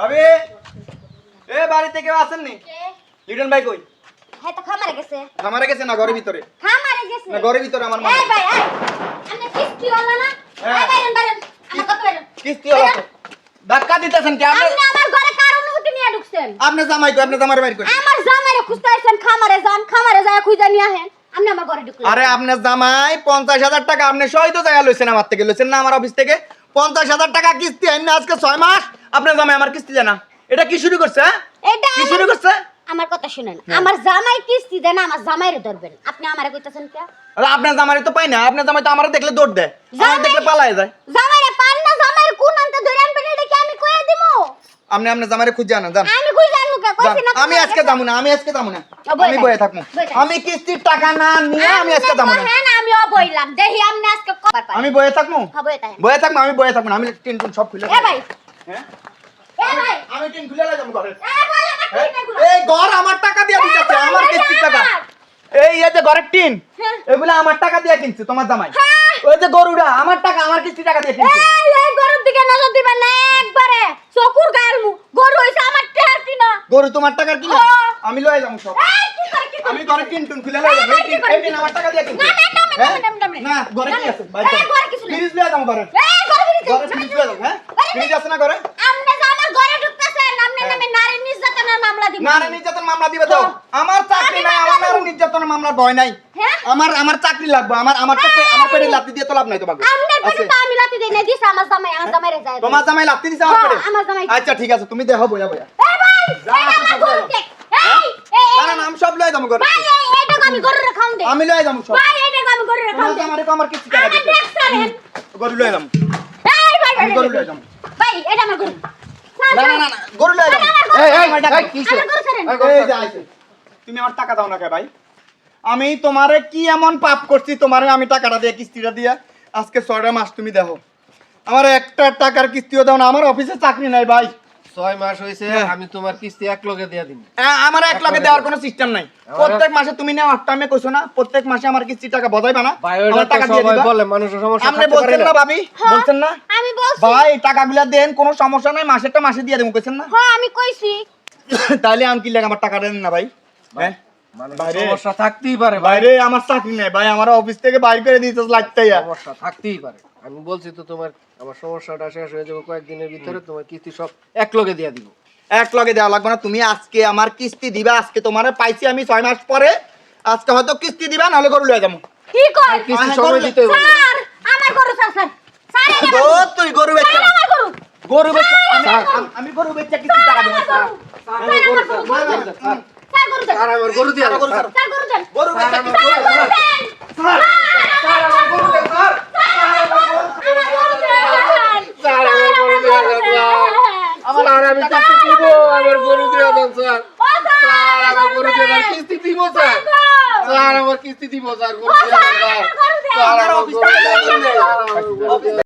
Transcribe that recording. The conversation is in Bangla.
ভাবি এ বাড়িতে কেউ আছেন নি? লিটন ভাই কই? হ্যাঁ তো খামারে গেছে। আমারে গেছে না ঘরের ভিতরে? খামারে গেছে। না ঘরের ভিতরে আমার মা এই ভাই এই আপনি কিস্তি হলো না? হ্যাঁ। এই বাইরেন বাইরেন আমার কত বাইরেন। কিস্তি হলো ধাক্কা দিতেছেন কি আপনি? আপনি আমার ঘরে কার অনুমতি নিয়ে ঢুকছেন? আপনি জামাই কই আপনি জামাই বাইর কই? আমার জামাইরে খুঁজতে আইছেন খামারে যান খামারে যায় খুঁজে নিয়ে আহেন আমার ঘরে ঢুকলেন আরে আপনার জামাই পঞ্চাশ হাজার টাকা আপনি সহিত জায়গা লইছেন আমার থেকে লইছেন না আমার অফিস থেকে? পঞ্চাশ হাজার টাকা কিস্তি আইন না আজকে ছয় মাস? আপনার জামাই আমার কিস্তি দেয় না। এটা কি শুরু করছে হ্যাঁ? এটা কি শুরু করছে? আমার কথা শুনেন। হ্যাঁ। আমার জামাই কিস্তি দেন আমার জামাইরে ধরবেন। আপনি আমারে কইতাছেন কে? আরে আপনার জামাই তো পাই না আপনার জামাই তো আমার দেখলে দৌড় দেয়। আমার জামাই- দেখলে পালায় যায়। জামাইরে পান না জামাইরে কোন আনতে ধরে আনবেন এটা কি আমি কইয়া দিমু? আপনি আপনার জামাইরে খুঁজে আনেন যান। আমি আমি আজকে যাব না আমি আজকে যাব না। আমি বয়ে থাকব। আমি কিস্তির টাকা না নিয়ে আমি আজকে যাব না। হ্যাঁ আমিও বইলাম দেখি আপনি আজকে আমি বয়ে থাকব? বয়ে থাকব। আমি বয়ে থাকব আমি টিন টুন সব খুলে ভাই। হ্যাঁ? আমি টিন খুলে যাব ঘরে। হ্যাঁ? এই ঘর আমার টাকা দিয়ে দিতেছে আমার কিস্তির টাকা। এই এই যে ঘরের টিন হ্যাঁ। এগুলো আমার টাকা দিয়ে কিনছে তোমার জামাই। হ্যাঁ। ওই যে গরুটা আমার টাকা আমার কিস্তি টাকা দিয়ে কিনছে। এই গরুর দিকে নজর দিবেন না একবারে। চকুর গায়ের মু গরু হইছে আমার টেহাটি না গরু তোমার টাকার কিনা হ্যাঁ। আমি লয়ে যাব সব আমি ঘরে টিন টুন খুলে লয়ে যাব এই আমার টাকা দিয়ে কিনছে না, হ্যাঁ? ঘরে কি আছে। বাইরে। ফ্রিজ লয়ে যাব ঘরে ঘরে ফ্রিজ লয়ে যাব হ্যাঁ ফ্রিজ আছে না ঘরে আপনি যে আমার ঘরে ঢুকতেছেন হ্যাঁ। নামে নারী নির্যাতনের মামলা দিবেন নারী নির্যাতন মামলা দিবে তো আমার চাকরি নাই আমার নারী নির্যাতনের মামলার ভয় নাই হ্যাঁ? আমার আমার চাকরি লাগবে আমার আমার আমার পেটে লাত্তি দিয়ে তো লাভ নাই তো বাবু পেটে তো আমি লাথি দেই না দিছে আমার জামাই আমার জামাইরে যায় হ্যাঁ? তোমার জামাই লাত্তি দিছে আমার হ্যাঁ, পেটে আমার জামাই- আচ্ছা ঠিক আছে তুমি দেখো বইয়া বইয়া আমি সব লয়ে এই এইটা আমি লয়ে যাব সব। আমার আমার সারেন গরু লয়ে ভাই গরু লয়ে ভাই। এটা আমার। তুমি আমার টাকা দাও না কে ভাই? আমি তোমারে কি এমন পাপ করছি তোমারে আমি টাকাটা দিয়ে কিস্তিটা দিয়ে? আজকে ছয়টা মাস তুমি দেখো। আমার একটা টাকার কিস্তিও দাও না আমার অফিসে চাকরি নাই ভাই। ছয় মাস হয়েছে হ্যাঁ। আমি তোমার কিস্তি এক লগে দিয়ে দিন আমার এক দেওয়ার কোনো সিস্টেম নাই। প্রত্যেক মাসে তুমি টাইমে কইছো না প্রত্যেক মাসে আমার কিস্তি টাকা বজাইবা না আমার টাকা দিয়ে দিবা। বলে মানুষের সমস্যা আপনি বলছেন না না। ভাবি বলছেন না? আমি বলছি। ভাই টাকাগুলা দেন কোনো সমস্যা নাই মাসেরটা মাসে দিয়ে দেবো কইছেন না? হ্যাঁ আমি কইছি। তাহলে আমি কি লাগে আমার টাকা দেন না ভাই? হ্যাঁ? সমস্যা থাকতেই পারে বাইরে আমার চাকরি নেই ভাই আমার অফিস থেকে বাইর করে দিতে লাগতেই সমস্যা থাকতেই পারে। আমি বলছি তো তোমার আমার সমস্যাটা শেষ হয়ে যাবে কয়েকদিনের ভিতরে তোমার কিস্তি সব এক লগে দিয়ে দিব। এক লগে দেওয়া লাগবে না তুমি আজকে আমার কিস্তি দিবা আজকে তোমার পাইছি আমি ছয় মাস পরে আজকে হয়তো কিস্তি দিবা নাহলে গরু লয়ে যাব। কি কয়? কিস্তি সময় দিতে হবে। স্যার আমার গরু স্যার স্যার ও তুই গরু বেচা আমার গরু। গরু বেচা আমি- গরু বেচা কিস্তি টাকা দেবো স্যার। আমার গরু। গরু, স্যার, গরু গরু আমার গরু দিয়ে গরু স্যার। স্যার। স্যার গরু দেন গরু বেচা স্যার, কিস্তি স্যার গরু দেন স্যার, স্যার, আমার গরু দেন, স্যার। স্যার, আমার গরু দিয়ে দেন, স্যার। স্যার, আমি কিস্তি দিব আমার গরু দিয়ে দেন স্যার। স্যার আমার গরু দিয়ে দেন কিস্তি দিব স্যার। স্যার। আমার কিস্তি দিব স্যার গরু দিয়ে দেন স্যার আমার গরু দিয়ে দেন।